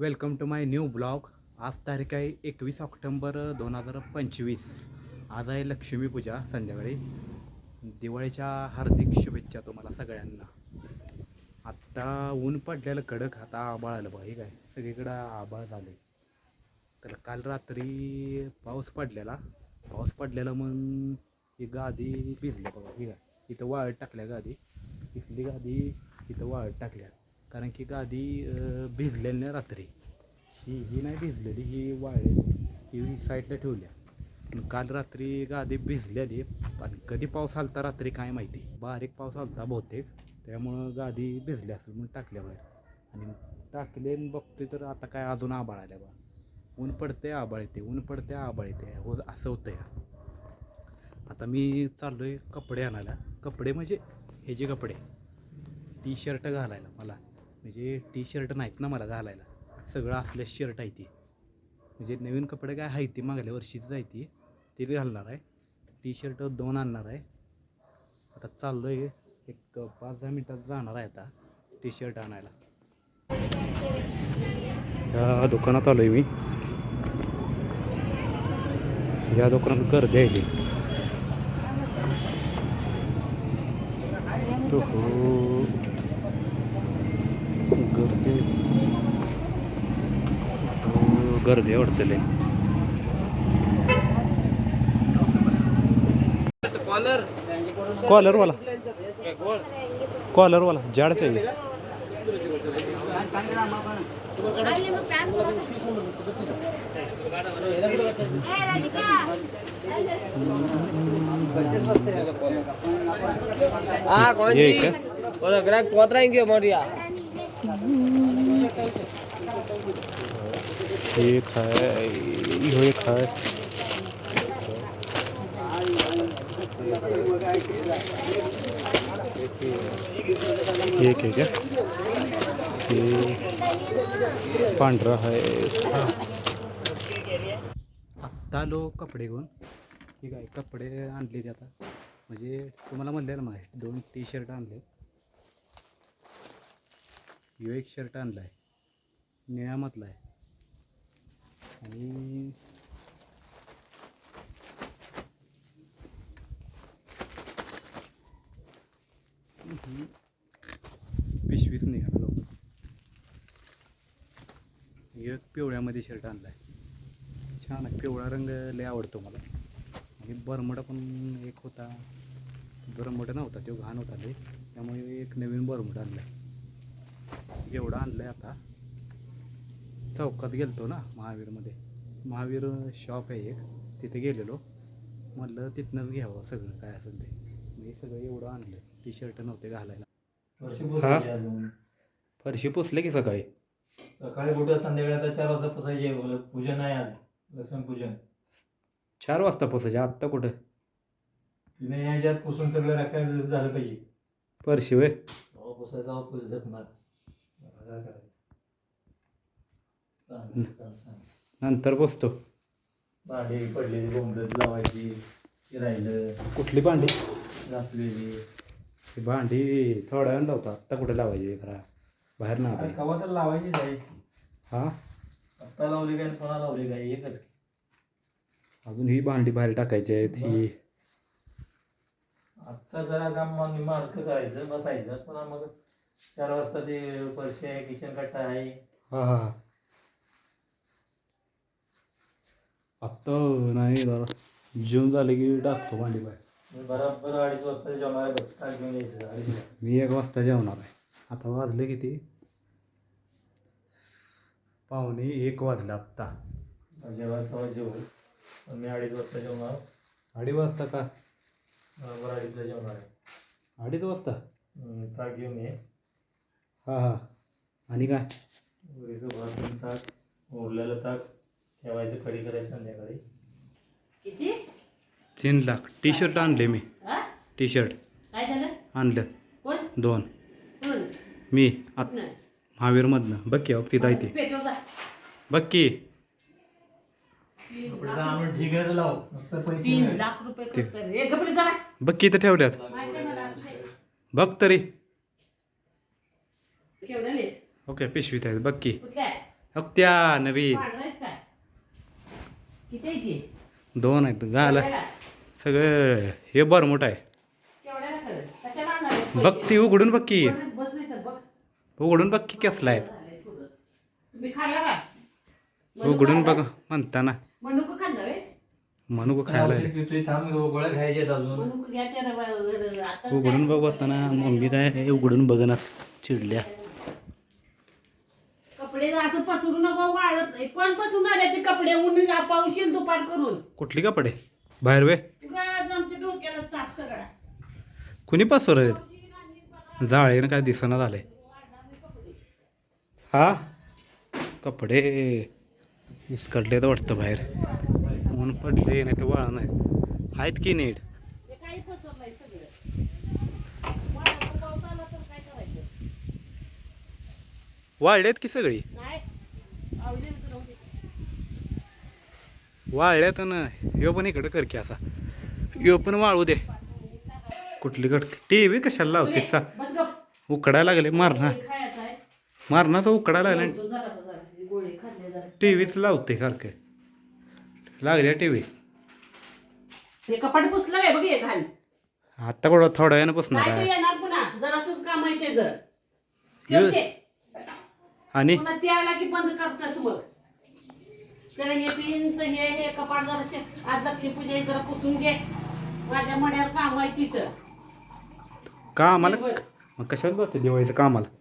Welcome to my new blog. आज तारीख आहे एकवीस ऑक्टोंबर दोन हजार पंचवीस. आज आहे लक्ष्मीपूजा संध्याकाळी. दिवाळीच्या हार्दिक शुभेच्छा तुम्हाला सगळ्यांना. आत्ता ऊन पडलेलं कडक आता आबाळ आलं बघा हे काय? सगळीकडं आबाळ झाले तर काल रात्री पाऊस पडलेला. पाऊस पडलेला मग ही गादी भिजली बघा ही काय? इथं वाळत टाकल्या गादी. इथली गादी इथं वाळत टाकल्या. कारण की गादी भिजलेली नाही रात्री. ही ही नाही भिजलेली ही वाळली ही साईडला ठेवल्या. पण काल रात्री गादी भिजलेली पण कधी पाऊस आलता रात्री काय माहिती. बारीक पाऊस आलता बहुतेक त्यामुळं गादी भिजली असेल म्हणून टाकल्या बाहेर. आणि टाकले आणि बघतोय तर आता काय अजून आबाळ आल्या बा. ऊन पडते आबाळ येते ऊन पडते आबाळ येते हो असं होतं या आता मी चाललो आहे कपडे आणायला. कपडे म्हणजे हे जे कपडे टी शर्ट घालायला मला. म्हणजे टी शर्ट नाहीत ना मला घालायला. सगळं असल्या शर्ट आहे ती. म्हणजे नवीन कपडे काय आहे ती मागल्या वर्षीच आहे ती. ते घालणार आहे. टी शर्ट दोन आणणार आहे. आता चाललो आहे एक पाच दहा मिनटात जाणार आहे आता टी शर्ट आणायला. या दुकानात आलो आहे मी. या दुकानात गर्दी आहे ती हो. गर्दी आवडतली कॉलर वाला. कॉलर वाला जाड चाहिए. ये क्या वो तो ग्राहक पोतरा इंगे मोरिया? एक है यो एक है। एक है क्या? ये पांढरा है। आत्ता आलो कपडे घेऊन. ठीक आहे कपडे आणले ते आता. म्हणजे तुम्हाला म्हणले ना माहिती दोन टी शर्ट आणले यो एक शर्ट आणला आहे निळ्यामधला आहे. आणि पिशवीच निघाला लवकर. एक पिवळ्यामध्ये शर्ट आणला आहे छान आहे. पिवळा रंग लय आवडतो मला. आणि बरमडा पण एक होता. बरमडा नव्हता तो घाण होता लय. त्यामुळे एक नवीन बरमडा आणला आहे एवढा आणलं आहे आता. चौकात गेलतो ना महावीरमध्ये. महावीर शॉप आहे एक. तिथे गेलेलो. म्हटलं तिथनंच घ्यावं सगळं काय असेल ते. मी सगळं एवढं आणलं. टी शर्ट नव्हते घालायला. हा? पुसायची. फरशी पुसले की सकाळी? सकाळी कुठं? संध्याकाळी आता चार वाजता पुसायचे बोल, पूजन आहे आज. लक्ष्मी पूजन. चार वाजता पोचायचे आत्ता कुठं? तिने याच्यात पुसून सगळं राखायचं झालं पाहिजे. फरशी वे पुसायचा हो पुस नंतर पोचतो भांडी पडलेली बोंबलत लावायची ते राहिलं. कुठली भांडी? घासलेली. ही भांडी थोड्या वेळ लावतो. आत्ता कुठे लावायची खरा बाहेर ना अरे कवा तर लावायची जायची हा? आत्ता लावली काय आणि पुन्हा लावली काय? एकच. अजून ही भांडी बाहेर टाकायची आहेत ही. आत्ता जरा काम निमाडकं करायचं बसायचं. पुन्हा मग चार वाजता ते फरशी आहे किचन कट्टा आहे. हा हा हा आत्ता नाही जरा. जेवण झाले की टाकतो भांडी बाहेर. मी बरोबर अडीच वाजता जेवणार आहे बघ. घेऊन यायचं अडीचला मी एक वाजता जेवणार आहे. आता वाजले किती? पावणे एक वाजले आत्ता. जेव्हा तेव्हा जेवू. पण मी अडीच वाजता जेवणार. अडीच वाजता का? बरोबर अडीचला जेवणार आहे. अडीच वाजता? हम्म, ताट घेऊन ये. हा हा. आणि काय? भात आणि ताक उरलेलं ताक. ठेवायचं कढी करायचं संध्याकाळी. किती? तीन लाख. टी शर्ट आणले मी. हा? टी शर्ट काय झालं? आणलं. कोण? दोन. कोण? मी. आत नाही. महावीरमधनं. बघ की अहो, तिथं आहे ते. पेट्रोल जा. बघ की. कपड्याचा आणून ढिगाचं लाव. नुसतं पैसे तीन मिळाले. लाख रुपये खर्च कर. हे कपडे जरा बघ की इथं ठेवल्यात. माहिती आहे मला असं आहे. बघ तरी. ओके पिशवीत आहेत. बघ की. कुठल्या? आहे? त्या नवीन. पांढरं किती? दोन आहेत झालं केवढ्याला? सगळं हे बरमोठ आहे आहेत बघ? ती उघडून बघ की बघ. उघडून बघ की कसला आहे झालंय थोडं. तुम्ही खाल्ला का मनुका उघडून बघ? म्हणताना मनुका खायला उघडून बघ होताना मम्मी काय उघडून बघना चिडल्या कपडे असं पसरू नको वाळत कोण पसरून आले ते कपडे? ऊन पाऊस येईल दुपार करून. कुठली कपडे? बाहेर वे. उगाच आमच्या डोक्याला ताप सगळा. कुणी पासवर जाळेनं काय दिसना झालंय. हा? कपडे. विस्कटले तर वाटतं बाहेर. ऊन पडले नाही तर वाळा नाही. आहेत की नीट हे काही पसरलंय सगळं वाळत पाऊस आला तर काय करायचं वाळलेत की सगळी. वाळल्यात ना ह्यो पण इकडं कर की असा. ह्यो पण वाळू दे. कुठली कड टी व्ही कशाला लावते सा? उकडायला लागले मारणा. गोळी खायचं आहे. मारणा तर उकडायला लागले. टी व्हीच लावते सारखं. लागल्या टी व्ही कपाट पुसलं काय? बघ घाल आता कुठं थोड्या वेळानं तो आहे. येणार पुन्हा. जरासंच काम आहे ते जर. येऊ. ठेवते. आणि? पुन्हा ते आला की बंद करतस तर हे हे हे कपाट जरा आज लक्ष्मी पूजा आहे, जरा पुसून घे. माझ्या काम आहे तिथं. मग कशाला जाते दिवाळीचं कामाला?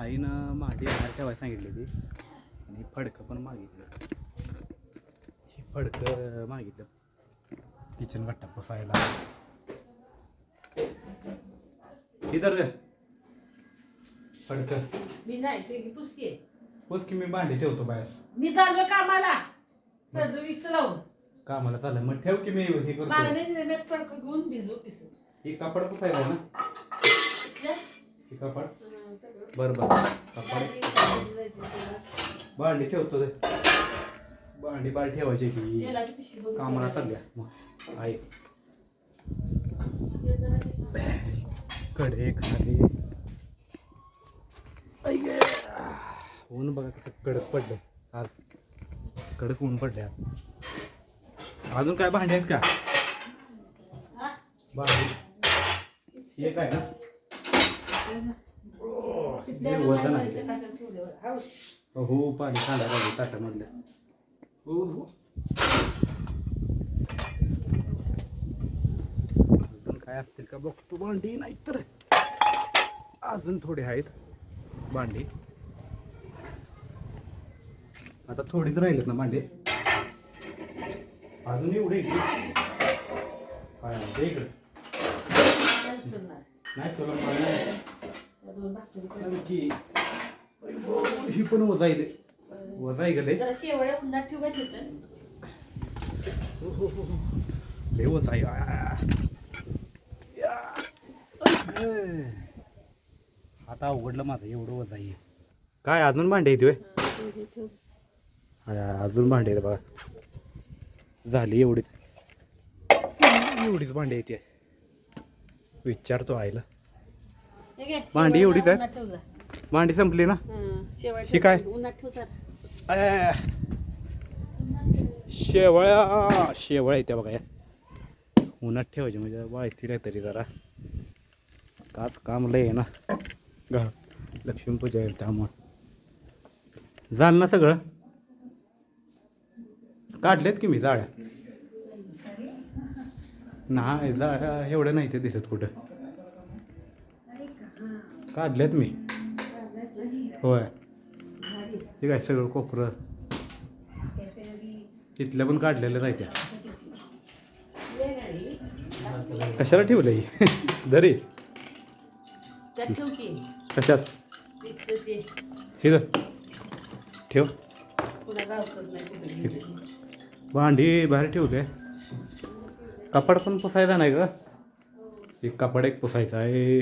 आईनं माडी बाहेर ठेवायला सांगितली ती आणि फडकं पण मागितलं. हे फडकं मागितलं. किचन गट्टा पुसायला. इधर फडकं मी नाही ते पुसके पुस की मी भांडी ठेवतो बाहेर. मी चाललो कामाला. विक्स लावून. कामाला चाललं. मग ठेव की मी हे करतो. मागणे घेऊन भिजू पिसू ही कापड पुसायला आहे ना? ही? कापड. बरं बरं. कापड? भांडी ठेवतो रे. भांडी बार ठेवायची की? तेलाची पिशवी भरून कामाला. चालल्या. मग ते ते- कडे खाली. ऊन बघा कसं कडक पडलं आज कडक ऊन पडले आज. अजून काय भांडी आहेत का? हा? भांडी. हे काय ना? वजन आहे. हो पाणी सांडायला लागले ताटामधलं. हो हो अजून काय असतील का? बघतो. भांडी नाही तर अजून थोडे आहेत. भांडी. आता थोडीच राहिलेत ना भांडे. अजून एवढे आहे? नाही तुला. आणखी अय्यो, ही पण वजायले वजाय गेले जरा शेवळ्या उन्हात ठेवायचं होतं. लय वजाय आता अवघडलं माझं एवढं वजाई आहे. काय अजून भांडे येते अजून भांडे आहेत बघा. झाली एवढीच एवढीच भांडे येते विचारतो आईला. भांडी एवढीच आहे? भांडी संपली ना? हं, ही काय? शेवळ्या शेवळ्या येत्या बघा या. उन्हात ठेवायचे म्हणजे वाळतील आहे तरी जरा. काच काम लय आहे ना. गा लक्ष्मीपूजा आहे त्यामुळं. झालं ना सगळं? काढलेत की मी जाळ्या? नाही जाळ्या एवढ्या नाही ते दिसत कुठं. काढलेत मी. होय. ते काय सगळं कोपरं? तिथल्या पण काढलेल्या जायच्या ये गाडी. कशाला ठेवलं ही की. कशात? हे ठेव. भांडी बाहेर ठेवले कपाट पण पुसायचा नाही का एक कपाट एक पुसायचा आहे.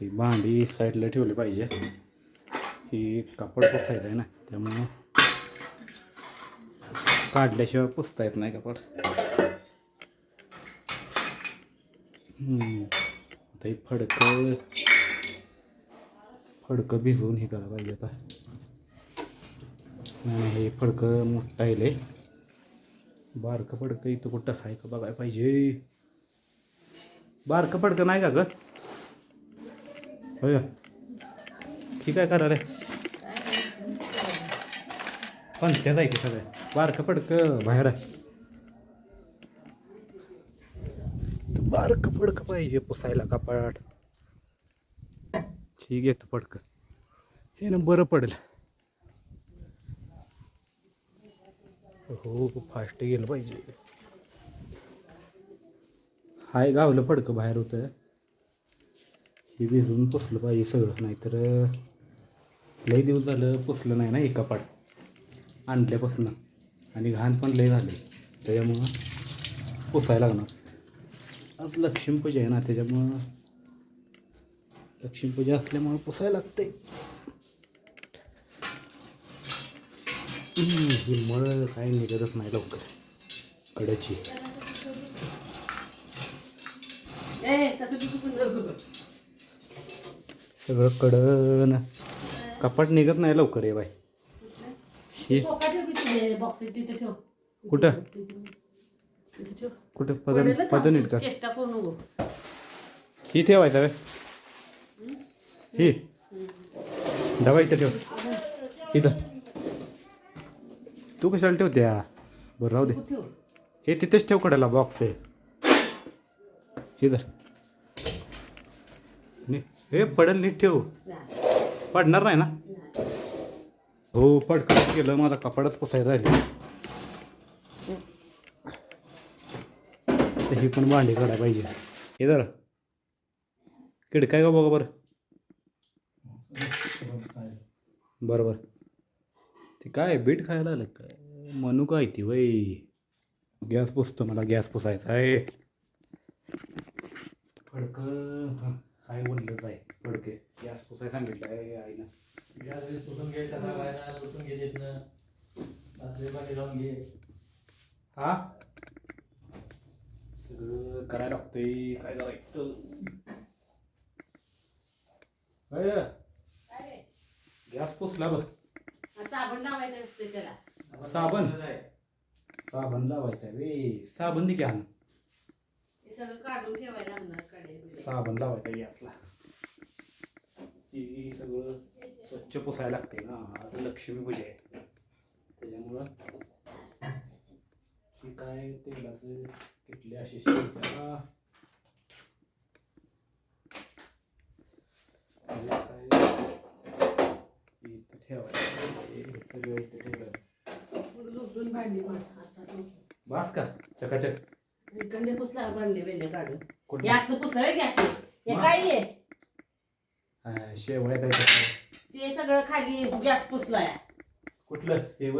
ती भांडी साईडला ठेवली पाहिजे. ही कपाट पुसायचं आहे ना त्यामुळं काढल्याशिवाय पुसता येत नाही हम्म. आता हे फडकं. फडकं भिजवून हे करायला पाहिजे आता. नाही हे फडकं मोठं आहे बारकं फडकं इथं कुठं आहे का बघायला पाहिजे. बारकं फडकं नाही का ग? होय. ठीक आहे करा रे. पण त्याच आहे की सगळं? बारकं फडकं. बाहेर आहे तर बारकं फडकं पाहिजे पुसायला कपाट ठीक आहे फडकं हे ना बरं पडेल. हो फास्ट गेलं पाहिजे. हाय गावलं फडकं बाहेर होतं. हे भिजून पुसलं पाहिजे सगळं नाहीतर लई दिवस झालं पुसलं नाही ना एक कपाट आणल्यापासून. आणि घाण पण लय झाले त्याच्यामुळं पुसायला लागणार. आज लक्ष्मीपूजा आहे ना त्याच्यामुळं लक्ष्मीपूजा असल्यामुळं पुसायला लागते ही मळ काय निघतच नाही लवकर. जाऊ सगळं कडन. कपाट निघत नाही लवकर आहे हे ठेव. कुठं? ठेव कुठं पदन पदन चेष्टा करू नको ही ठेवायचा ही. डबा इथं ठेव. इथं. तू कशाला ठेवत्या बरं राहू दे. ठेव? हे तिथेच ठेव कडाला बॉक्स आहे इधर. नी- हे पडेल नीट ठेव. पडणार नाही ना. हो पडकत केलं माझा कपाडच पुसायला राहिले. ही पण भांडी काढायला पाहिजे. हे जरा किडकाय का बघा बरं? बरं बरं ते काय बीट खायला आलं काय? मनू काय ती वय? गॅस पुसतो मला गॅस पुसायचा आहे. फडकं काय बोललंच आहे. फडके गॅस पुसायला सांगितलं आहे आईनं. गॅस पुसून घे पुसून घे तिथनं. हा? करायला लागतंय काय करायचं अय? गॅस पुसला बघ हा, साबण लावायचं असते त्याला साबण? साबण लावायचा आहे रे साबण दे की आण हे सगळं काढून ठेवायला लागणार कडे साबण लावायचा गॅसला ही सगळं स्वच्छ पुसायला लागते ना आज लक्ष्मी पूजा आहे त्याच्यामुळं ही काय तेलाचं किटली अशी ठेवायचं. भांडी. बास का? चकाचक. पुसला भांडे काढून. कुठं? गॅस पुसलं गॅस. हे. काय आहे हा, शेवळ्या काय? ते सगळं खाली गॅस पुसलाय. कुठलं? हे